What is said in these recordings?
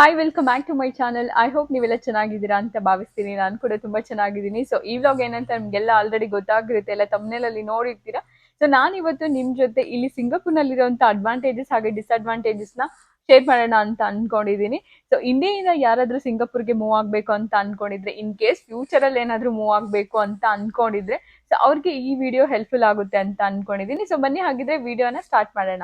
Hi welcome back to my channel I hope ನೀವೆಲ್ಲ ಚೆನ್ನಾಗಿದ್ದೀರಾ ಅಂತ ಭಾವಿಸ್ತೀನಿ. ನಾನು ಕೂಡ ತುಂಬಾ ಚೆನ್ನಾಗಿದ್ದೀನಿ. ಸೊ ಈ ವ್ಲಾಗ್ ಏನಂತ ನಿಮ್ಗೆಲ್ಲ ಆಲ್ರೆಡಿ ಗೊತ್ತಾಗಿರುತ್ತೆ. ಎಲ್ಲ ತಮ್ಮನೇಲಲ್ಲಿ ನೋಡಿರ್ತೀರಾ. ಸೊ ನಾನಿವತ್ತು ನಿಮ್ ಜೊತೆ ಇಲ್ಲಿ ಸಿಂಗಾಪುರ್ನಲ್ಲಿರುವಂತ ಅಡ್ವಾಂಟೇಜಸ್ ಹಾಗೆ ಡಿಸ್ಅಡ್ವಾಂಟೇಜಸ್ನ ಶೇರ್ ಮಾಡೋಣ ಅಂತ ಅನ್ಕೊಂಡಿದ್ದೀನಿ. ಸೊ ಇಂಡಿಯಿಂದ ಯಾರಾದ್ರೂ ಸಿಂಗಾಪುರ್ಗೆ ಮೂವ್ ಆಗ್ಬೇಕು ಅಂತ ಅನ್ಕೊಂಡಿದ್ರೆ ಇನ್ ಕೇಸ್ ಫ್ಯೂಚರ್ ಅಲ್ಲಿ ಏನಾದ್ರೂ ಮೂವ್ ಆಗ್ಬೇಕು ಅಂತ ಅನ್ಕೊಂಡಿದ್ರೆ ಸೊ ಅವ್ರಿಗೆ ಈ ವಿಡಿಯೋ ಹೆಲ್ಪ್ಫುಲ್ ಆಗುತ್ತೆ ಅಂತ ಅನ್ಕೊಂಡಿದೀನಿ ಸೊ ಬನ್ನಿ ಹಾಗಿದ್ರೆ ವಿಡಿಯೋನ ಸ್ಟಾರ್ಟ್ ಮಾಡೋಣ.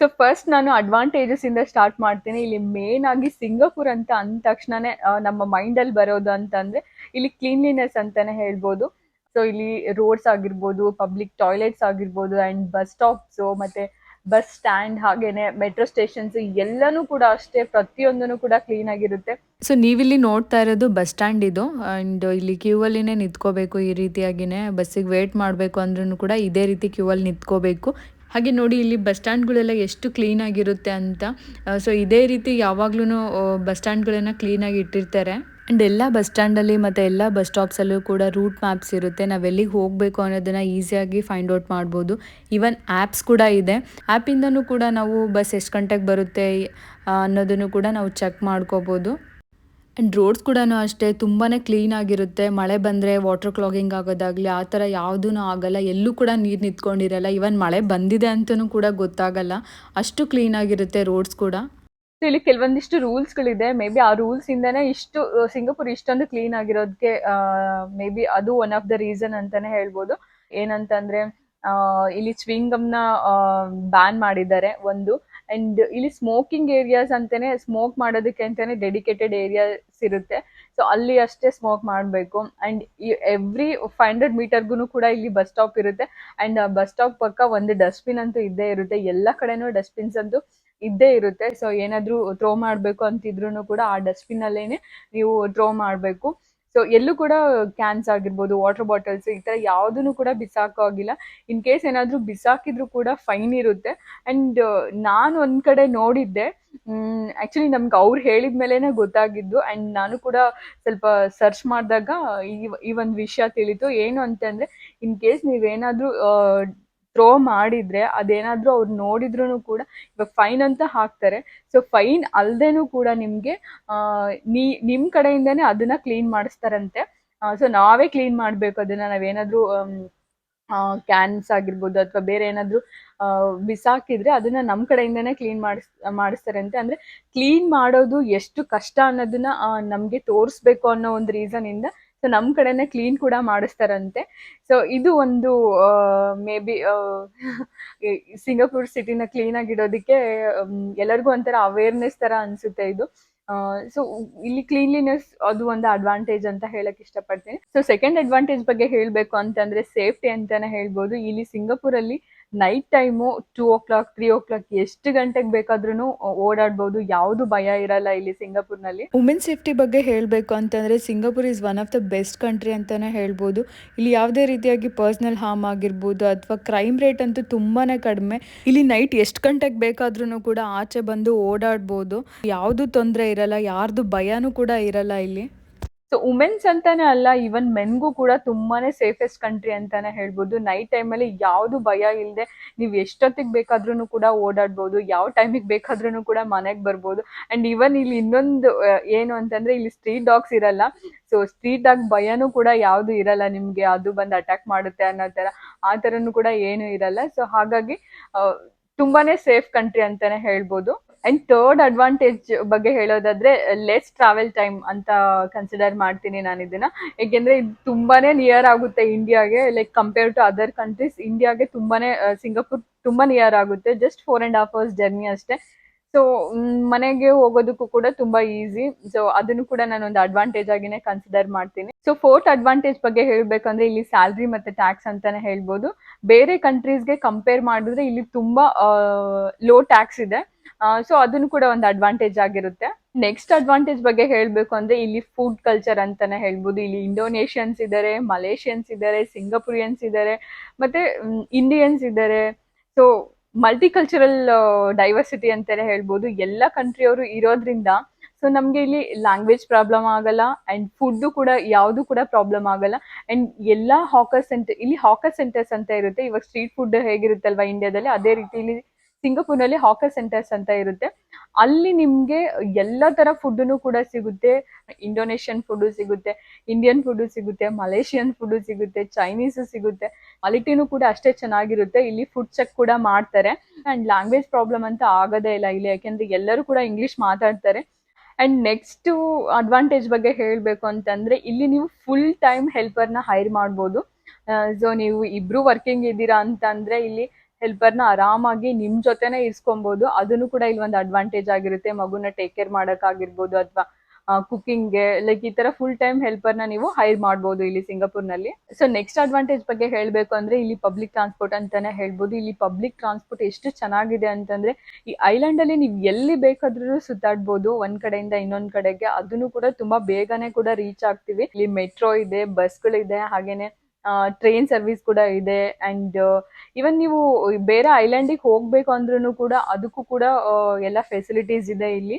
ಸೊ ಫಸ್ಟ್ ನಾನು ಅಡ್ವಾಂಟೇಜಸ್ ಇಂದ ಸ್ಟಾರ್ಟ್ ಮಾಡ್ತೀನಿ. ಇಲ್ಲಿ ಮೇನ್ ಆಗಿ ಸಿಂಗಾಪುರ್ ಅಂತ ಅಂದ ತಕ್ಷಣನೇ ನಮ್ಮ ಮೈಂಡ್ ಅಲ್ಲಿ ಬರೋದು ಅಂತಂದ್ರೆ ಇಲ್ಲಿ ಕ್ಲೀನ್ಲಿನೆಸ್ ಅಂತಾನೆ ಹೇಳ್ಬೋದು. ಸೊ ಇಲ್ಲಿ ರೋಡ್ಸ್ ಆಗಿರ್ಬೋದು ಪಬ್ಲಿಕ್ ಟಾಯ್ಲೆಟ್ಸ್ ಆಗಿರ್ಬೋದು ಅಂಡ್ ಬಸ್ ಸ್ಟಾಪ್ಸ್ ಮತ್ತೆ ಬಸ್ ಸ್ಟ್ಯಾಂಡ್ ಹಾಗೇನೆ ಮೆಟ್ರೋ ಸ್ಟೇಷನ್ಸ್ ಎಲ್ಲಾನು ಕೂಡ ಅಷ್ಟೇ ಪ್ರತಿಯೊಂದನು ಕೂಡ ಕ್ಲೀನ್ ಆಗಿರುತ್ತೆ. ಸೊ ನೀವಿಲ್ಲಿ ನೋಡ್ತಾ ಇರೋದು ಬಸ್ ಸ್ಟ್ಯಾಂಡ್ ಇದು. ಅಂಡ್ ಇಲ್ಲಿ ಕ್ಯೂ ಅಲ್ಲಿನೇ ನಿಂತ್ಕೋಬೇಕು ಈ ರೀತಿಯಾಗಿನೇ. ಬಸ್ಸಿಗೆ ವೇಟ್ ಮಾಡಬೇಕು ಅಂದ್ರೂ ಕೂಡ ಇದೇ ರೀತಿ ಕ್ಯೂ ಅಲ್ಲಿ ನಿಂತ್ಕೋಬೇಕು. ಹಾಗೆ ನೋಡಿ ಇಲ್ಲಿ ಬಸ್ ಸ್ಟ್ಯಾಂಡ್ಗಳೆಲ್ಲ ಎಷ್ಟು ಕ್ಲೀನ್ ಆಗಿರುತ್ತೆ ಅಂತ. ಸೊ ಇದೇ ರೀತಿ ಯಾವಾಗ್ಲೂ ಬಸ್ ಸ್ಟ್ಯಾಂಡ್ಗಳನ್ನು ಕ್ಲೀನಾಗಿ ಇಟ್ಟಿರ್ತಾರೆ. ಆ್ಯಂಡ್ ಎಲ್ಲ ಬಸ್ ಸ್ಟ್ಯಾಂಡಲ್ಲಿ ಮತ್ತು ಎಲ್ಲ ಬಸ್ ಸ್ಟಾಪ್ಸಲ್ಲೂ ಕೂಡ ರೂಟ್ ಮ್ಯಾಪ್ಸ್ ಇರುತ್ತೆ. ನಾವು ಎಲ್ಲಿಗೆ ಹೋಗಬೇಕು ಅನ್ನೋದನ್ನು ಈಸಿಯಾಗಿ ಫೈಂಡ್ ಔಟ್ ಮಾಡ್ಬೋದು. ಈವನ್ ಆ್ಯಪ್ಸ್ ಕೂಡ ಇದೆ. ಆ್ಯಪಿಂದನೂ ಕೂಡ ನಾವು ಬಸ್ ಎಷ್ಟು ಗಂಟೆಗೆ ಬರುತ್ತೆ ಅನ್ನೋದನ್ನು ಕೂಡ ನಾವು ಚೆಕ್ ಮಾಡ್ಕೋಬೋದು. ಆ್ಯಂಡ್ ರೋಡ್ಸ್ ಕೂಡ ಅಷ್ಟೇ ತುಂಬಾ ಕ್ಲೀನ್ ಆಗಿರುತ್ತೆ. ಮಳೆ ಬಂದರೆ ವಾಟರ್ ಕ್ಲಾಗಿಂಗ್ ಆಗೋದಾಗಲಿ, ಆ ಥರ ಯಾವುದೂ ಆಗಲ್ಲ. ಎಲ್ಲೂ ಕೂಡ ನೀರು ನಿಂತ್ಕೊಂಡಿರಲ್ಲ. ಇವನ್ ಮಳೆ ಬಂದಿದೆ ಅಂತಲೂ ಕೂಡ ಗೊತ್ತಾಗಲ್ಲ. ಅಷ್ಟು ಕ್ಲೀನ್ ಆಗಿರುತ್ತೆ ರೋಡ್ಸ್ ಕೂಡ. ಇಲ್ಲಿ ಕೆಲವೊಂದಿಷ್ಟು ರೂಲ್ಸ್ಗಳಿದೆ ಮೇ ಬಿ ಆ ರೂಲ್ಸ್ ಇಂದನೇ ಇಷ್ಟು ಸಿಂಗಾಪುರ್ ಇಷ್ಟೊಂದು ಕ್ಲೀನ್ ಆಗಿರೋದಕ್ಕೆ ಮೇ ಬಿ ಅದು ಒನ್ ಆಫ್ ದ ರೀಸನ್ ಅಂತಾನೆ ಹೇಳ್ಬೋದು. ಏನಂತಂದ್ರೆ ಇಲ್ಲಿ ನ ಬ್ಯಾನ್ ಮಾಡಿದ್ದಾರೆ. ಒಂದು ಅಂಡ್ ಇಲ್ಲಿ ಸ್ಮೋಕಿಂಗ್ ಏರಿಯಾಸ್ ಅಂತಾನೆ ಸ್ಮೋಕ್ ಮಾಡೋದಕ್ಕೆ ಅಂತಾನೆ ಡೆಡಿಕೇಟೆಡ್ ಏರಿಯಾಸ್ ಇರುತ್ತೆ. ಸೊ ಅಲ್ಲಿ ಅಷ್ಟೇ ಸ್ಮೋಕ್ ಮಾಡಬೇಕು. ಅಂಡ್ ಎವ್ರಿ ಫೈವ್ ಹಂಡ್ರೆಡ್ ಮೀಟರ್ಗೂ ಕೂಡ ಇಲ್ಲಿ ಬಸ್ ಸ್ಟಾಪ್ ಇರುತ್ತೆ. ಅಂಡ್ ಬಸ್ ಸ್ಟಾಪ್ ಪಕ್ಕ ಒಂದು ಡಸ್ಟ್ಬಿನ್ ಅಂತೂ ಇದ್ದೇ ಇರುತ್ತೆ. ಎಲ್ಲ ಕಡೆನೂ ಡಸ್ಟ್ಬಿನ್ಸ್ ಅಂತೂ ಇದ್ದೇ ಇರುತ್ತೆ. ಸೊ ಏನಾದರೂ ಥ್ರೋ ಮಾಡಬೇಕು ಅಂತಿದ್ರು ಕೂಡ ಆ ಡಸ್ಟ್ಬಿನ್ ಅಲ್ಲೇನೆ ನೀವು ಥ್ರೋ ಮಾಡಬೇಕು. ಸೊ ಎಲ್ಲೂ ಕೂಡ ಕ್ಯಾನ್ಸ್ ಆಗಿರ್ಬೋದು ವಾಟರ್ ಬಾಟಲ್ಸ್ ಈ ಥರ ಯಾವುದನ್ನು ಕೂಡ ಬಿಸಾಕೋ ಆಗಿಲ್ಲ ಇನ್ ಕೇಸ್ ಏನಾದರೂ ಬಿಸಾಕಿದ್ರು ಕೂಡ ಫೈನ್ ಇರುತ್ತೆ. ಅಂಡ್ ನಾನು ಒಂದ್ ಕಡೆ ನೋಡಿದ್ದೆ. ಆಕ್ಚುಲಿ ನಮ್ಗೆ ಅವ್ರು ಹೇಳಿದ ಮೇಲೆನೆ ಗೊತ್ತಾಗಿದ್ದು. ಅಂಡ್ ನಾನು ಕೂಡ ಸ್ವಲ್ಪ ಸರ್ಚ್ ಮಾಡಿದಾಗ ಈ ಈ ಒಂದು ವಿಷಯ ತಿಳಿತು. ಏನು ಅಂತಂದ್ರೆ ಇನ್ ಕೇಸ್ ನೀವೇನಾದ್ರೂ ಥ್ರೋ ಮಾಡಿದ್ರೆ ಅದೇನಾದರೂ ಅವ್ರು ನೋಡಿದ್ರು ಕೂಡ ಇವಾಗ ಫೈನ್ ಅಂತ ಹಾಕ್ತಾರೆ. ಸೊ ಫೈನ್ ಅಲ್ದೇನೂ ಕೂಡ ನಿಮಗೆ ನೀ, ನಿಮ್ ಕಡೆಯಿಂದನೇ ಅದನ್ನ ಕ್ಲೀನ್ ಮಾಡಿಸ್ತಾರಂತೆ. ಸೊ ನಾವೇ ಕ್ಲೀನ್ ಮಾಡಬೇಕು ಅದನ್ನ. ನಾವೇನಾದರೂ ಕ್ಯಾನ್ಸ್ ಆಗಿರ್ಬೋದು ಅಥವಾ ಬೇರೆ ಏನಾದರೂ ಬಿಸಾಕಿದ್ರೆ ಅದನ್ನ ನಮ್ಮ ಕಡೆಯಿಂದನೇ ಕ್ಲೀನ್ ಮಾಡಿಸ್, ಮಾಡಿಸ್ತಾರಂತೆ. ಅಂದ್ರೆ ಕ್ಲೀನ್ ಮಾಡೋದು ಎಷ್ಟು ಕಷ್ಟ ಅನ್ನೋದನ್ನ ನಮ್ಗೆ ತೋರಿಸ್ಬೇಕು ಅನ್ನೋ ಒಂದು ರೀಸನ್ ಇಂದ ಸೊ ನಮ್ ಕಡೆನೆ ಕ್ಲೀನ್ ಕೂಡ ಮಾಡಿಸ್ತಾರಂತೆ. ಸೊ ಇದು ಒಂದು ಮೇ ಬಿ ಸಿಂಗಾಪುರ್ ಸಿಟಿನ ಕ್ಲೀನ್ ಆಗಿಡೋದಕ್ಕೆ ಎಲ್ಲರಿಗೂ ಒಂಥರ ಅವೇರ್ನೆಸ್ ತರ ಅನ್ಸುತ್ತೆ ಇದು. ಸೊ ಇಲ್ಲಿ ಕ್ಲೀನ್ಲಿನೆಸ್ ಅದು ಒಂದು ಅಡ್ವಾಂಟೇಜ್ ಅಂತ ಹೇಳಕ್ ಇಷ್ಟಪಡ್ತೀನಿ. ಸೊ ಸೆಕೆಂಡ್ ಅಡ್ವಾಂಟೇಜ್ ಬಗ್ಗೆ ಹೇಳ್ಬೇಕು ಅಂತಂದ್ರೆ ಸೇಫ್ಟಿ ಅಂತಾನೆ ಹೇಳ್ಬೋದು. ಇಲ್ಲಿ ಸಿಂಗಾಪುರಲ್ಲಿ night time two o'clock three o'clock ಎಷ್ಟು ಗಂಟೆಗೆ ಬೇಕಾದ್ರೂ ಓಡಾಡ್ಬೋದು. ಯಾವುದು ಭಯ ಇರಲ್ಲ ಇಲ್ಲಿ ಸಿಂಗಾಪುರ್ನಲ್ಲಿ. ವುಮೆನ್ ಸೇಫ್ಟಿ ಬಗ್ಗೆ ಹೇಳಬೇಕು ಅಂತಂದರೆ, Singapore is one of the best country ಅಂತಲೇ ಹೇಳ್ಬೋದು. ಇಲ್ಲಿ ಯಾವುದೇ ರೀತಿಯಾಗಿ ಪರ್ಸ್ನಲ್ ಹಾರ್ಮ್ ಆಗಿರ್ಬೋದು ಅಥವಾ ಕ್ರೈಮ್ ರೇಟ್ ಅಂತೂ ತುಂಬಾ ಕಡಿಮೆ. ಇಲ್ಲಿ ನೈಟ್ ಎಷ್ಟು ಗಂಟೆಗೆ ಬೇಕಾದ್ರೂ ಕೂಡ ಆಚೆ ಬಂದು ಓಡಾಡ್ಬೋದು. ಯಾವುದು ತೊಂದರೆ ಇರಲ್ಲ, ಯಾರ್ದು ಭಯನೂ ಕೂಡ ಇರಲ್ಲ ಇಲ್ಲಿ. ಸೊ ಉಮೆನ್ಸ್ ಅಂತಾನೆ ಅಲ್ಲ ಈವನ್ ಮೆನ್ಗೂ ಕೂಡ ತುಂಬಾನೇ ಸೇಫೆಸ್ಟ್ ಕಂಟ್ರಿ ಅಂತಾನೆ ಹೇಳ್ಬೋದು. ನೈಟ್ ಟೈಮಲ್ಲಿ ಯಾವುದು ಭಯ ಇಲ್ಲದೆ ನೀವು ಎಷ್ಟೊತ್ತಿಗೆ ಬೇಕಾದ್ರೂ ಕೂಡ ಓಡಾಡ್ಬೋದು, ಯಾವ ಟೈಮಿಗೆ ಬೇಕಾದ್ರೂ ಕೂಡ ಮನೆಗೆ ಬರ್ಬೋದು. ಅಂಡ್ ಈವನ್ ಇಲ್ಲಿ ಇನ್ನೊಂದು ಏನು ಅಂತಂದ್ರೆ ಇಲ್ಲಿ ಸ್ಟ್ರೀಟ್ ಡಾಗ್ಸ್ ಇರಲ್ಲ. ಸೊ ಸ್ಟ್ರೀಟ್ ಡಾಗ್ ಭಯನೂ ಕೂಡ ಯಾವುದು ಇರಲ್ಲ ನಿಮ್ಗೆ, ಅದು ಬಂದು ಅಟ್ಯಾಕ್ ಮಾಡುತ್ತೆ ಅನ್ನೋ ತರ, ಆ ಥರನೂ ಕೂಡ ಏನು ಇರಲ್ಲ. ಸೊ ಹಾಗಾಗಿ ತುಂಬಾನೇ ಸೇಫ್ ಕಂಟ್ರಿ ಅಂತಾನೆ ಹೇಳ್ಬೋದು. ಅಂಡ್ ಥರ್ಡ್ ಅಡ್ವಾಂಟೇಜ್ ಬಗ್ಗೆ ಹೇಳೋದಾದ್ರೆ ಲೆಸ್ ಟ್ರಾವೆಲ್ ಟೈಮ್ ಅಂತ ಕನ್ಸಿಡರ್ ಮಾಡ್ತೀನಿ ನಾನು ಇದನ್ನ. ಏಕೆಂದ್ರೆ ಇದು ತುಂಬಾನೇ ನಿಯರ್ ಆಗುತ್ತೆ ಇಂಡಿಯಾಗೆ like compare to other countries ಇಂಡಿಯಾಗೆ ತುಂಬಾನೇ ಸಿಂಗಾಪುರ್ ತುಂಬಾ ನಿಯರ್ ಆಗುತ್ತೆ. Just four and half hours journey ಅಷ್ಟೇ. ಸೊ ಮನೆಗೆ ಹೋಗೋದಕ್ಕೂ ಕೂಡ ತುಂಬಾ ಈಸಿ ಸೊ ಅದನ್ನು ಕೂಡ ನಾನು ಒಂದು ಅಡ್ವಾಂಟೇಜ್ ಆಗಿನೇ ಕನ್ಸಿಡರ್ ಮಾಡ್ತೀನಿ. ಸೊ ಫೋರ್ತ್ ಅಡ್ವಾಂಟೇಜ್ ಬಗ್ಗೆ ಹೇಳ್ಬೇಕಂದ್ರೆ ಇಲ್ಲಿ ಸ್ಯಾಲ್ರಿ ಮತ್ತೆ ಟ್ಯಾಕ್ಸ್ ಅಂತಾನೆ ಹೇಳ್ಬೋದು. ಬೇರೆ ಕಂಟ್ರೀಸ್ಗೆ ಕಂಪೇರ್ ಮಾಡಿದ್ರೆ ಇಲ್ಲಿ ತುಂಬಾ ಲೋ ಟ್ಯಾಕ್ಸ್ ಇದೆ. ಸೊ ಅದನ್ನು ಕೂಡ ಒಂದು ಅಡ್ವಾಂಟೇಜ್ ಆಗಿರುತ್ತೆ. ನೆಕ್ಸ್ಟ್ ಅಡ್ವಾಂಟೇಜ್ ಬಗ್ಗೆ ಹೇಳ್ಬೇಕು ಅಂದ್ರೆ ಇಲ್ಲಿ ಫುಡ್ ಕಲ್ಚರ್ ಅಂತಾನೆ ಹೇಳ್ಬೋದು. ಇಲ್ಲಿ ಇಂಡೋನೇಷಿಯನ್ಸ್ ಇದ್ದಾರೆ ಮಲೇಷಿಯನ್ಸ್ ಇದ್ದಾರೆ ಸಿಂಗಾಪುರಿಯನ್ಸ್ ಇದ್ದಾರೆ ಮತ್ತೆ ಇಂಡಿಯನ್ಸ್ ಇದ್ದಾರೆ ಸೊ ಮಲ್ಟಿಕಲ್ಚರಲ್ ಡೈವರ್ಸಿಟಿ ಅಂತಾನೆ ಹೇಳ್ಬೋದು. ಎಲ್ಲ ಕಂಟ್ರಿಯವರು ಇರೋದ್ರಿಂದ ಸೊ ನಮ್ಗೆ ಇಲ್ಲಿ ಲ್ಯಾಂಗ್ವೇಜ್ ಪ್ರಾಬ್ಲಮ್ ಆಗಲ್ಲ ಅಂಡ್ ಫುಡ್ ಕೂಡ, ಯಾವುದು ಕೂಡ ಪ್ರಾಬ್ಲಮ್ ಆಗಲ್ಲ. ಅಂಡ್ ಎಲ್ಲಾ ಹಾಕರ್ ಸೆಂಟರ್ ಇಲ್ಲಿ ಹಾಕರ್ ಸೆಂಟರ್ಸ್ ಅಂತ ಇರುತ್ತೆ. ಇವಾಗ ಸ್ಟ್ರೀಟ್ ಫುಡ್ ಹೇಗಿರುತ್ತಲ್ವಾ ಇಂಡಿಯಾದಲ್ಲಿ ಅದೇ ರೀತಿ ಇಲ್ಲಿ ಸಿಂಗಾಪುರ್ನಲ್ಲಿ ಹಾಕರ್ ಸೆಂಟರ್ಸ್ ಅಂತ ಇರುತ್ತೆ. ಅಲ್ಲಿ ನಿಮ್ಗೆ ಎಲ್ಲ ತರ ಫುಡ್ನು ಕೂಡ ಸಿಗುತ್ತೆ. ಇಂಡೋನೇಷಿಯನ್ ಫುಡ್ ಸಿಗುತ್ತೆ ಇಂಡಿಯನ್ ಫುಡ್ ಸಿಗುತ್ತೆ ಮಲೇಷಿಯನ್ ಫುಡ್ ಸಿಗುತ್ತೆ ಚೈನೀಸ್ ಸಿಗುತ್ತೆ. ಕ್ವಾಲಿಟಿನೂ ಕೂಡ ಅಷ್ಟೇ ಚೆನ್ನಾಗಿರುತ್ತೆ. ಇಲ್ಲಿ ಫುಡ್ ಚೆಕ್ ಕೂಡ ಮಾಡ್ತಾರೆ. ಅಂಡ್ ಲ್ಯಾಂಗ್ವೇಜ್ ಪ್ರಾಬ್ಲಮ್ ಅಂತ ಆಗೋದೇ ಇಲ್ಲ ಇಲ್ಲಿ. ಯಾಕೆಂದ್ರೆ ಎಲ್ಲರೂ ಕೂಡ ಇಂಗ್ಲಿಷ್ ಮಾತಾಡ್ತಾರೆ. ಅಂಡ್ ನೆಕ್ಸ್ಟ್ ಅಡ್ವಾಂಟೇಜ್ ಬಗ್ಗೆ ಹೇಳಬೇಕು ಅಂತಂದ್ರೆ ಇಲ್ಲಿ ನೀವು ಫುಲ್ ಟೈಮ್ ಹೆಲ್ಪರ್ನ ಹೈರ್ ಮಾಡ್ಬೋದು. ಸೊ ನೀವು ಇಬ್ರು ವರ್ಕಿಂಗ್ ಇದ್ದೀರಾ ಅಂತಂದ್ರೆ ಇಲ್ಲಿ ಹೆಲ್ಪರ್ನ ಆರಾಮಾಗಿ ನಿಮ್ ಜೊತೆನೆ ಇರ್ಸ್ಕೊಬಹುದು ಅದನ್ನು ಕೂಡ ಇಲ್ಲಿ ಒಂದು ಅಡ್ವಾಂಟೇಜ್ ಆಗಿರುತ್ತೆ. ಮಗುನ ಟೇಕ್ ಕೇರ್ ಮಾಡೋಕ್ಕಾಗಿರ್ಬೋದು ಅಥವಾ ಕುಕಿಂಗ್ಗೆ ಲೈಕ್ ಈ ತರ ಫುಲ್ ಟೈಮ್ ಹೆಲ್ಪರ್ನ ನೀವು ಹೈರ್ ಮಾಡ್ಬೋದು ಇಲ್ಲಿ ಸಿಂಗಾಪುರ್ನಲ್ಲಿ. ಸೊ ನೆಕ್ಸ್ಟ್ ಅಡ್ವಾಂಟೇಜ್ ಬಗ್ಗೆ ಹೇಳಬೇಕು ಅಂದ್ರೆ ಇಲ್ಲಿ ಪಬ್ಲಿಕ್ ಟ್ರಾನ್ಸ್ಪೋರ್ಟ್ ಅಂತಾನೆ ಹೇಳ್ಬೋದು. ಇಲ್ಲಿ ಪಬ್ಲಿಕ್ ಟ್ರಾನ್ಸ್ಪೋರ್ಟ್ ಎಷ್ಟು ಚೆನ್ನಾಗಿದೆ ಅಂತಂದ್ರೆ, ಈ ಐಲ್ಯಾಂಡ್ ಅಲ್ಲಿ ನೀವು ಎಲ್ಲಿ ಬೇಕಾದ್ರೂ ಸುತ್ತಾಡ್ಬೋದು. ಒಂದ್ ಕಡೆಯಿಂದ ಇನ್ನೊಂದ್ ಕಡೆಗೆ. ಅದನ್ನು ಕೂಡ ತುಂಬಾ ಬೇಗನೆ ಕೂಡ ರೀಚ್ ಆಗ್ತೀವಿ. ಇಲ್ಲಿ ಮೆಟ್ರೋ ಇದೆ ಬಸ್ಗಳಿದೆ ಹಾಗೇನೆ ಟ್ರೈನ್ ಸರ್ವಿಸ್ ಕೂಡ ಇದೆ ಅಂಡ್ ಇವನ್ ನೀವು ಬೇರೆ ಐಲ್ಯಾಂಡಿಗೆ ಹೋಗ್ಬೇಕು ಅಂದ್ರೂ ಕೂಡ ಅದಕ್ಕೂ ಕೂಡ ಎಲ್ಲ ಫೆಸಿಲಿಟೀಸ್ ಇದೆ ಇಲ್ಲಿ.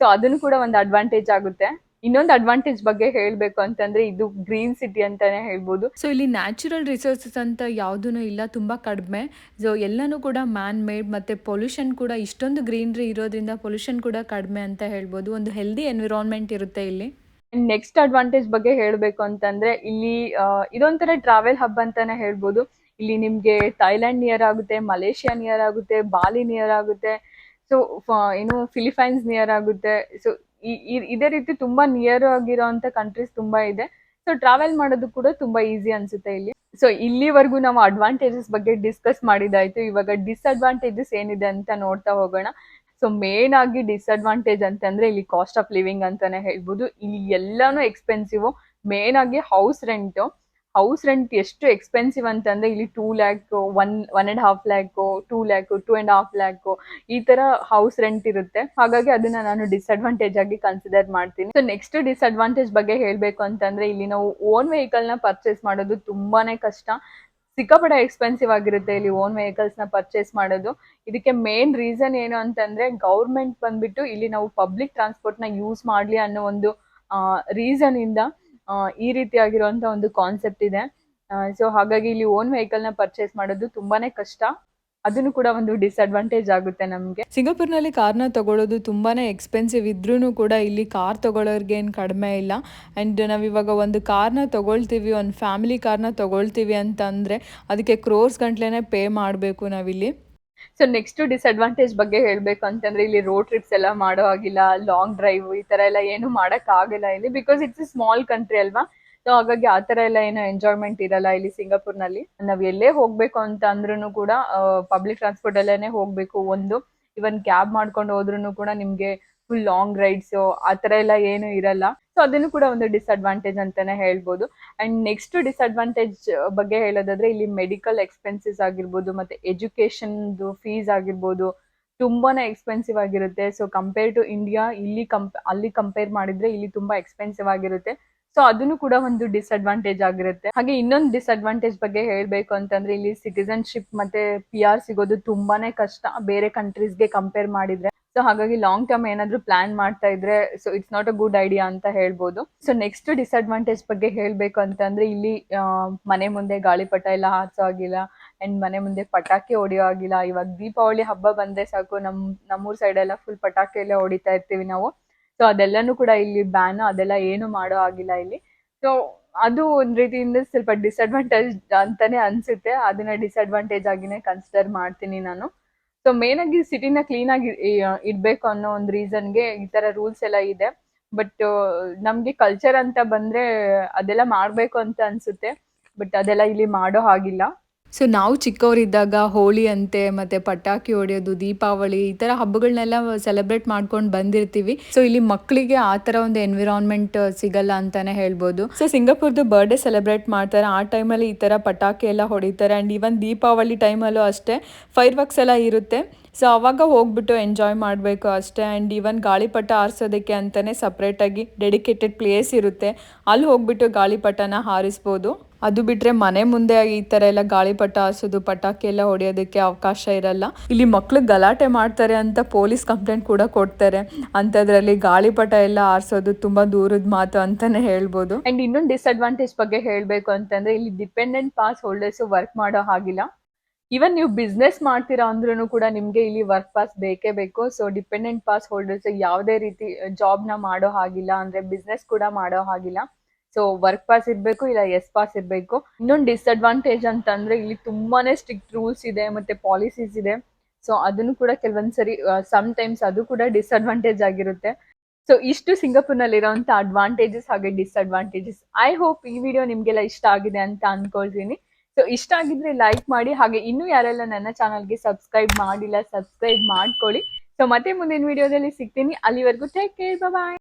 ಸೊ ಅದನ್ನು ಕೂಡ ಒಂದು ಅಡ್ವಾಂಟೇಜ್ ಆಗುತ್ತೆ. ಇನ್ನೊಂದು ಅಡ್ವಾಂಟೇಜ್ ಬಗ್ಗೆ ಹೇಳಬೇಕು ಅಂತಂದ್ರೆ ಇದು ಗ್ರೀನ್ ಸಿಟಿ ಅಂತಾನೆ ಹೇಳ್ಬೋದು. ಸೊ ಇಲ್ಲಿ ನ್ಯಾಚುರಲ್ ರಿಸೋರ್ಸಸ್ ಅಂತ ಯಾವುದೂ ಇಲ್ಲ, ತುಂಬಾ ಕಡಿಮೆ. ಸೊ ಎಲ್ಲನೂ ಕೂಡ ಮ್ಯಾನ್ ಮೇಡ್ ಮತ್ತೆ ಪೊಲ್ಯೂಷನ್ ಕೂಡ ಇಷ್ಟೊಂದು ಗ್ರೀನ್ರಿ ಇರೋದ್ರಿಂದ ಪೊಲ್ಯೂಷನ್ ಕೂಡ ಕಡಿಮೆ ಅಂತ ಹೇಳ್ಬೋದು. ಒಂದು ಹೆಲ್ದಿ ಎನ್ವಿರಾನ್ಮೆಂಟ್ ಇರುತ್ತೆ ಇಲ್ಲಿ. ನೆಕ್ಸ್ಟ್ ಅಡ್ವಾಂಟೇಜ್ ಬಗ್ಗೆ ಹೇಳಬೇಕು ಅಂತಂದ್ರೆ ಇಲ್ಲಿ ಇದೊಂಥರ ಟ್ರಾವೆಲ್ ಹಬ್ ಅಂತಾನೆ ಹೇಳ್ಬೋದು. ಇಲ್ಲಿ ನಿಮ್ಗೆ ಥೈಲ್ಯಾಂಡ್ ನಿಯರ್ ಆಗುತ್ತೆ ಮಲೇಷಿಯಾ ನಿಯರ್ ಆಗುತ್ತೆ ಬಾಲಿ ನಿಯರ್ ಆಗುತ್ತೆ. ಸೊ ಏನು ಫಿಲಿಪೈನ್ಸ್ ನಿಯರ್ ಆಗುತ್ತೆ. ಸೊ ಇದೇ ರೀತಿ ತುಂಬಾ ನಿಯರ್ ಆಗಿರೋಂಥ ಕಂಟ್ರೀಸ್ ತುಂಬಾ ಇದೆ. ಸೊ ಟ್ರಾವೆಲ್ ಮಾಡೋದು ಕೂಡ ತುಂಬಾ ಈಸಿ ಅನ್ಸುತ್ತೆ ಇಲ್ಲಿ. ಸೊ ಇಲ್ಲಿವರೆಗೂ ನಾವು ಅಡ್ವಾಂಟೇಜಸ್ ಬಗ್ಗೆ ಡಿಸ್ಕಸ್ ಮಾಡಿದಾಯ್ತು. ಇವಾಗ ಡಿಸ್ಅಡ್ವಾಂಟೇಜಸ್ ಏನಿದೆ ಅಂತ ನೋಡ್ತಾ ಹೋಗೋಣ. ಸೊ ಮೇನ್ ಆಗಿ ಡಿಸ್ಅಡ್ವಾಂಟೇಜ್ ಅಂತಂದ್ರೆ ಇಲ್ಲಿ ಕಾಸ್ಟ್ ಆಫ್ ಲಿವಿಂಗ್ ಅಂತಾನೆ ಹೇಳ್ಬೋದು. ಇಲ್ಲಿ ಎಲ್ಲಾನು ಎಕ್ಸ್ಪೆನ್ಸಿವ್ ಮೇನ್ ಆಗಿ ಹೌಸ್ ರೆಂಟ್ ಹೌಸ್ ರೆಂಟ್ ಎಷ್ಟು ಎಕ್ಸ್ಪೆನ್ಸಿವ್ ಅಂತಂದ್ರೆ ಇಲ್ಲಿ two lakh one one and half lakh two lakh two and half lakh ಈ ತರ ಹೌಸ್ ರೆಂಟ್ ಇರುತ್ತೆ. ಹಾಗಾಗಿ ಅದನ್ನ ನಾನು ಡಿಸ್ಅಡ್ವಾಂಟೇಜ್ ಆಗಿ ಕನ್ಸಿಡರ್ ಮಾಡ್ತೀನಿ. ಸೊ ನೆಕ್ಸ್ಟ್ ಡಿಸ್ಅಡ್ವಾಂಟೇಜ್ ಬಗ್ಗೆ ಹೇಳ್ಬೇಕು ಅಂತಂದ್ರೆ ಇಲ್ಲಿ ನಾವು ಓನ್ ವೆಹಿಕಲ್ನ ಪರ್ಚೇಸ್ ಮಾಡೋದು ತುಂಬಾನೇ ಕಷ್ಟ. ಸಿಕ್ಕಾಪಟ್ಟೆ ಎಕ್ಸ್ಪೆನ್ಸಿವ್ ಆಗಿರುತ್ತೆ ಇಲ್ಲಿ ಓನ್ ವೆಹಿಕಲ್ಸ್ನ ಪರ್ಚೇಸ್ ಮಾಡೋದು. ಇದಕ್ಕೆ ಮೇನ್ ರೀಸನ್ ಏನು ಅಂತಂದ್ರೆ ಗೌರ್ಮೆಂಟ್ ಬಂದ್ಬಿಟ್ಟು ಇಲ್ಲಿ ನಾವು ಪಬ್ಲಿಕ್ ಟ್ರಾನ್ಸ್ಪೋರ್ಟ್ನ ಯೂಸ್ ಮಾಡ್ಲಿ ಅನ್ನೋ ಒಂದು ರೀಸನ್ ಇಂದ ಈ ರೀತಿಯಾಗಿರುವಂತ ಒಂದು ಕಾನ್ಸೆಪ್ಟ್ ಇದೆ. ಸೊ ಹಾಗಾಗಿ ಇಲ್ಲಿ ಓನ್ ವೆಹಿಕಲ್ನ ಪರ್ಚೇಸ್ ಮಾಡೋದು ತುಂಬಾನೇ ಕಷ್ಟ. ಅದನ್ನು ಕೂಡ ಒಂದು ಡಿಸ್ಅಡ್ವಾಂಟೇಜ್ ಆಗುತ್ತೆ ನಮ್ಗೆ. ಸಿಂಗಾಪುರ್ನಲ್ಲಿ ಕಾರ್ನ ತಗೊಳ್ಳೋದು ತುಂಬಾನೇ ಎಕ್ಸ್ಪೆನ್ಸಿವ್ ಇದ್ರೂ ಕೂಡ ಇಲ್ಲಿ ಕಾರ್ ತಗೊಳ್ಳೋರ್ಗೆ ಏನು ಕಡಿಮೆ ಇಲ್ಲ. ಆ್ಯಂಡ್ ನಾವಿವಾಗ ಒಂದು ಕಾರ್ನ ತಗೊಳ್ತೀವಿ ಒಂದು ಫ್ಯಾಮಿಲಿ ಕಾರ್ನ ತಗೊಳ್ತೀವಿ ಅಂತಂದರೆ ಅದಕ್ಕೆ ಕ್ರೋರ್ಸ್ ಗಂಟ್ಲೇನೆ ಪೇ ಮಾಡಬೇಕು ನಾವಿಲ್ಲಿ. ಸೊ ನೆಕ್ಸ್ಟ್ ಡಿಸ್ಅಡ್ವಾಂಟೇಜ್ ಬಗ್ಗೆ ಹೇಳ್ಬೇಕು ಅಂತಂದ್ರೆ ಇಲ್ಲಿ ರೋಡ್ ಟ್ರಿಪ್ಸ್ ಎಲ್ಲ ಮಾಡೋ ಆಗಿಲ್ಲ ಲಾಂಗ್ ಡ್ರೈವ್ ಈ ತರ ಎಲ್ಲ ಏನು ಮಾಡಕ್ ಆಗಿಲ್ಲ ಇಲ್ಲಿ ಬಿಕಾಸ್ ಇಟ್ಸ್ ಸ್ಮಾಲ್ ಕಂಟ್ರಿ ಅಲ್ವಾ? ಸೊ ಹಾಗಾಗಿ ಆ ತರ ಎಲ್ಲ ಏನು ಎಂಜಾಯ್ಮೆಂಟ್ ಇರಲ್ಲ ಇಲ್ಲಿ ಸಿಂಗಾಪುರ್ನಲ್ಲಿ ನಾವ್ ಎಲ್ಲೇ ಹೋಗ್ಬೇಕು ಅಂತ ಅಂದ್ರೂ ಕೂಡ ಪಬ್ಲಿಕ್ ಟ್ರಾನ್ಸ್ಪೋರ್ಟ್ ಅಲ್ಲೇನೆ ಹೋಗ್ಬೇಕು ಒಂದು. ಇವನ್ ಕ್ಯಾಬ್ ಮಾಡ್ಕೊಂಡು ಹೋದ್ರು ಕೂಡ ನಿಮ್ಗೆ ಫುಲ್ ಲಾಂಗ್ ರೈಡ್ಸ್ ಆ ತರ ಎಲ್ಲ ಏನು ಇರಲ್ಲ. ಸೊ ಅದನ್ನು ಕೂಡ ಒಂದು ಡಿಸ್ಅಡ್ವಾಂಟೇಜ್ ಅಂತಾನೆ ಹೇಳ್ಬೋದು. ಅಂಡ್ ನೆಕ್ಸ್ಟ್ ಡಿಸ್ಅಡ್ವಾಂಟೇಜ್ ಬಗ್ಗೆ ಹೇಳೋದಾದ್ರೆ, ಇಲ್ಲಿ ಮೆಡಿಕಲ್ ಎಕ್ಸ್ಪೆನ್ಸಸ್ ಆಗಿರ್ಬೋದು, ಮತ್ತೆ ಎಜುಕೇಶನ್ ಫೀಸ್ ಆಗಿರ್ಬೋದು, ತುಂಬಾನೇ ಎಕ್ಸ್ಪೆನ್ಸಿವ್ ಆಗಿರುತ್ತೆ. ಸೊ ಕಂಪೇರ್ ಟು ಇಂಡಿಯಾ ಇಲ್ಲಿ ಕಂಪ್ ಅಲ್ಲಿ ಕಂಪೇರ್ ಮಾಡಿದ್ರೆ ಇಲ್ಲಿ ತುಂಬಾ ಎಕ್ಸ್ಪೆನ್ಸಿವ್ ಆಗಿರುತ್ತೆ. ಸೊ ಅದನ್ನು ಕೂಡ ಒಂದು ಡಿಸ್ಅಡ್ವಾಂಟೇಜ್ ಆಗಿರುತ್ತೆ. ಹಾಗೆ ಇನ್ನೊಂದು ಡಿಸ್ಅಡ್ವಾಂಟೇಜ್ ಬಗ್ಗೆ ಹೇಳ್ಬೇಕು ಅಂತಂದ್ರೆ ಇಲ್ಲಿ ಸಿಟಿಸನ್ಶಿಪ್ ಮತ್ತೆ ಪಿ ಆರ್ ಸಿಗೋದು ತುಂಬಾನೇ ಕಷ್ಟ. ಬೇರೆ ಕಂಟ್ರೀಸ್ಗೆ ಕಂಪೇರ್ ಮಾಡಿದ್ರೆ. ಸೊ ಹಾಗಾಗಿ ಲಾಂಗ್ ಟರ್ಮ್ ಏನಾದ್ರು ಪ್ಲಾನ್ ಮಾಡ್ತಾ ಇದ್ರೆ so it's not a good idea ಅಂತ ಹೇಳ್ಬೋದು. ಸೊ ನೆಕ್ಸ್ಟ್ ಡಿಸ್ಅಡ್ವಾಂಟೇಜ್ ಬಗ್ಗೆ ಹೇಳ್ಬೇಕು ಅಂತಂದ್ರೆ ಇಲ್ಲಿ ಮನೆ ಮುಂದೆ ಗಾಳಿಪಟ ಎಲ್ಲ ಹಾರಿಸೋ ಆಗಿಲ್ಲ ಅಂಡ್ ಮನೆ ಮುಂದೆ ಪಟಾಕಿ ಹೊಡಿಯೋ ಆಗಿಲ್ಲ ಇವಾಗ ದೀಪಾವಳಿ ಹಬ್ಬ ಬಂದ್ರೆ ಸಾಕು. ನಮ್, ನಮ್ಮೂರ್ ಸೈಡ್ ಎಲ್ಲ ಫುಲ್ ಪಟಾಕಿ ಎಲ್ಲ ಹೊಡಿತಾ ಇರ್ತೀವಿ ನಾವು. ಸೊ ಅದೆಲ್ಲನೂ ಕೂಡ ಇಲ್ಲಿ ಬ್ಯಾನ್ ಅದೆಲ್ಲ ಏನು ಮಾಡೋ ಆಗಿಲ್ಲ ಇಲ್ಲಿ. ಸೊ ಅದು ಒಂದ್ ರೀತಿಯಿಂದ ಸ್ವಲ್ಪ ಡಿಸ್ಅಡ್ವಾಂಟೇಜ್ ಅಂತಾನೆ ಅನ್ಸುತ್ತೆ. ಅದನ್ನ ಡಿಸ್ಅಡ್ವಾಂಟೇಜ್ ಆಗಿನೇ ಕನ್ಸಿಡರ್ ಮಾಡ್ತೀನಿ ನಾನು. ಸೊ ಮೇನ್ ಆಗಿ ಸಿಟಿನ ಕ್ಲೀನ್ ಆಗಿ ಇಡ್ಬೇಕು ಅನ್ನೋ ಒಂದು ರೀಸನ್ಗೆ ಈ ತರ ರೂಲ್ಸ್ ಎಲ್ಲ ಇದೆ. ಬಟ್ ನಮ್ಗೆ ಕಲ್ಚರ್ ಅಂತ ಬಂದ್ರೆ ಅದೆಲ್ಲ ಮಾಡ್ಬೇಕು ಅಂತ ಅನ್ಸುತ್ತೆ. ಬಟ್ ಅದೆಲ್ಲ ಇಲ್ಲಿ ಮಾಡೋ ಹಾಗಿಲ್ಲ. ಸೊ ನಾವು ಚಿಕ್ಕವರಿದ್ದಾಗ ಹೋಳಿ ಅಂತೆ ಮತ್ತೆ ಪಟಾಕಿ ಹೊಡೆಯೋದು, ದೀಪಾವಳಿ ಈ ಥರ ಹಬ್ಬಗಳನ್ನೆಲ್ಲ ಸೆಲೆಬ್ರೇಟ್ ಮಾಡ್ಕೊಂಡು ಬಂದಿರ್ತೀವಿ. ಸೊ ಇಲ್ಲಿ ಮಕ್ಕಳಿಗೆ ಆ ಥರ ಒಂದು ಎನ್ವಿರಾನ್ಮೆಂಟ್ ಸಿಗಲ್ಲ ಅಂತಾನೆ ಹೇಳ್ಬೋದು. ಸೊ ಸಿಂಗಾಪುರ್ದು ಬರ್ಡೇ ಸೆಲೆಬ್ರೇಟ್ ಮಾಡ್ತಾರೆ. ಆ ಟೈಮಲ್ಲಿ ಈ ಥರ ಪಟಾಕಿ ಎಲ್ಲ ಹೊಡಿತಾರೆ. ಆ್ಯಂಡ್ ಈವನ್ ದೀಪಾವಳಿ ಟೈಮಲ್ಲೂ ಅಷ್ಟೇ ಫೈರ್ ವರ್ಕ್ಸ್ ಎಲ್ಲ ಇರುತ್ತೆ. ಸೊ ಅವಾಗ ಹೋಗ್ಬಿಟ್ಟು ಎಂಜಾಯ್ ಮಾಡಬೇಕು ಅಷ್ಟೇ. ಆ್ಯಂಡ್ ಈವನ್ ಗಾಳಿಪಟ ಆರಿಸೋದಕ್ಕೆ ಅಂತಲೇ ಸಪ್ರೇಟಾಗಿ ಡೆಡಿಕೇಟೆಡ್ ಪ್ಲೇಸ್ ಇರುತ್ತೆ. ಅಲ್ಲಿ ಹೋಗ್ಬಿಟ್ಟು ಗಾಳಿಪಟನ ಹಾರಿಸ್ಬೋದು. ಅದು ಬಿಟ್ರೆ ಮನೆ ಮುಂದೆ ಈ ತರ ಎಲ್ಲ ಗಾಳಿಪಟ ಹಾಸೋದು ಪಟಾಕಿ ಎಲ್ಲ ಹೊಡೆಯೋದಕ್ಕೆ ಅವಕಾಶ ಇರಲ್ಲ. ಇಲ್ಲಿ ಮಕ್ಳು ಗಲಾಟೆ ಮಾಡ್ತಾರೆ ಅಂತ ಪೊಲೀಸ್ ಕಂಪ್ಲೇಂಟ್ ಕೂಡ ಕೊಡ್ತಾರೆ. ಅಂಥದ್ರಲ್ಲಿ ಗಾಳಿಪಟ ಎಲ್ಲ ಹಾರಿಸೋದು ತುಂಬಾ ದೂರದ ಮಾತು ಅಂತಾನೆ ಹೇಳ್ಬೋದು. ಅಂಡ್ ಇನ್ನೊಂದು ಡಿಸ್ಅಡ್ವಾಂಟೇಜ್ ಬಗ್ಗೆ ಹೇಳ್ಬೇಕು ಅಂತಂದ್ರೆ ಇಲ್ಲಿ ಡಿಪೆಂಡೆಂಟ್ ಪಾಸ್ ಹೋಲ್ಡರ್ಸ್ ವರ್ಕ್ ಮಾಡೋ ಹಾಗಿಲ್ಲ. ಇವನ್ ನೀವು ಬಿಸ್ನೆಸ್ ಮಾಡ್ತೀರಾ ಅಂದ್ರೂ ಕೂಡ ನಿಮ್ಗೆ ಇಲ್ಲಿ ವರ್ಕ್ ಪಾಸ್ ಬೇಕೇ ಬೇಕು. ಸೊ ಡಿಪೆಂಡೆಂಟ್ ಪಾಸ್ ಹೋಲ್ಡರ್ಸ್ ಯಾವುದೇ ರೀತಿ ಜಾಬ್ನ ಮಾಡೋ ಹಾಗಿಲ್ಲ ಅಂದ್ರೆ ಬಿಸ್ನೆಸ್ ಕೂಡ ಮಾಡೋ ಹಾಗಿಲ್ಲ. ಸೊ ವರ್ಕ್ ಪಾಸ್ ಇರಬೇಕು ಇಲ್ಲ ಎಸ್ ಪಾಸ್ ಇರಬೇಕು. ಇನ್ನೊಂದು ಡಿಸ್ಅಡ್ವಾಂಟೇಜ್ ಅಂತಂದ್ರೆ ಇಲ್ಲಿ ತುಂಬಾನೇ ಸ್ಟ್ರಿಕ್ಟ್ ರೂಲ್ಸ್ ಇದೆ ಮತ್ತೆ ಪಾಲಿಸೀಸ್ ಇದೆ. ಸೊ ಅದನ್ನು ಕೂಡ ಕೆಲವೊಂದ್ಸರಿ ಸಮ್ ಟೈಮ್ಸ್ ಅದು ಕೂಡ ಡಿಸ್ಅಡ್ವಾಂಟೇಜ್ ಆಗಿರುತ್ತೆ. ಸೊ ಇಷ್ಟು ಸಿಂಗಾಪುರ್ನಲ್ಲಿ ಸಿಂಗಾಪುರ್ನಲ್ಲಿರುವಂಥ ಅಡ್ವಾಂಟೇಜಸ್ ಹಾಗೆ ಡಿಸ್ಅಡ್ವಾಂಟೇಜಸ್ ಐ ಹೋಪ್ ಈ ವಿಡಿಯೋ ನಿಮಗೆಲ್ಲ ಇಷ್ಟ ಆಗಿದೆ ಅಂತ ಅನ್ಕೊಳ್ತೀನಿ. ಸೊ ಇಷ್ಟ ಆಗಿದ್ರೆ ಲೈಕ್ ಮಾಡಿ, ಹಾಗೆ ಇನ್ನೂ ಯಾರೆಲ್ಲ ನನ್ನ ಚಾನಲ್ಗೆ ಸಬ್ಸ್ಕ್ರೈಬ್ ಮಾಡಿಲ್ಲ ಸಬ್ಸ್ಕ್ರೈಬ್ ಮಾಡ್ಕೊಳ್ಳಿ. ಸೊ ಮತ್ತೆ ಮುಂದಿನ ವಿಡಿಯೋದಲ್ಲಿ ಸಿಗ್ತೀನಿ. ಅಲ್ಲಿವರೆಗೂ ಟೇಕ್ ಕೇರ್ ಬಾಯ್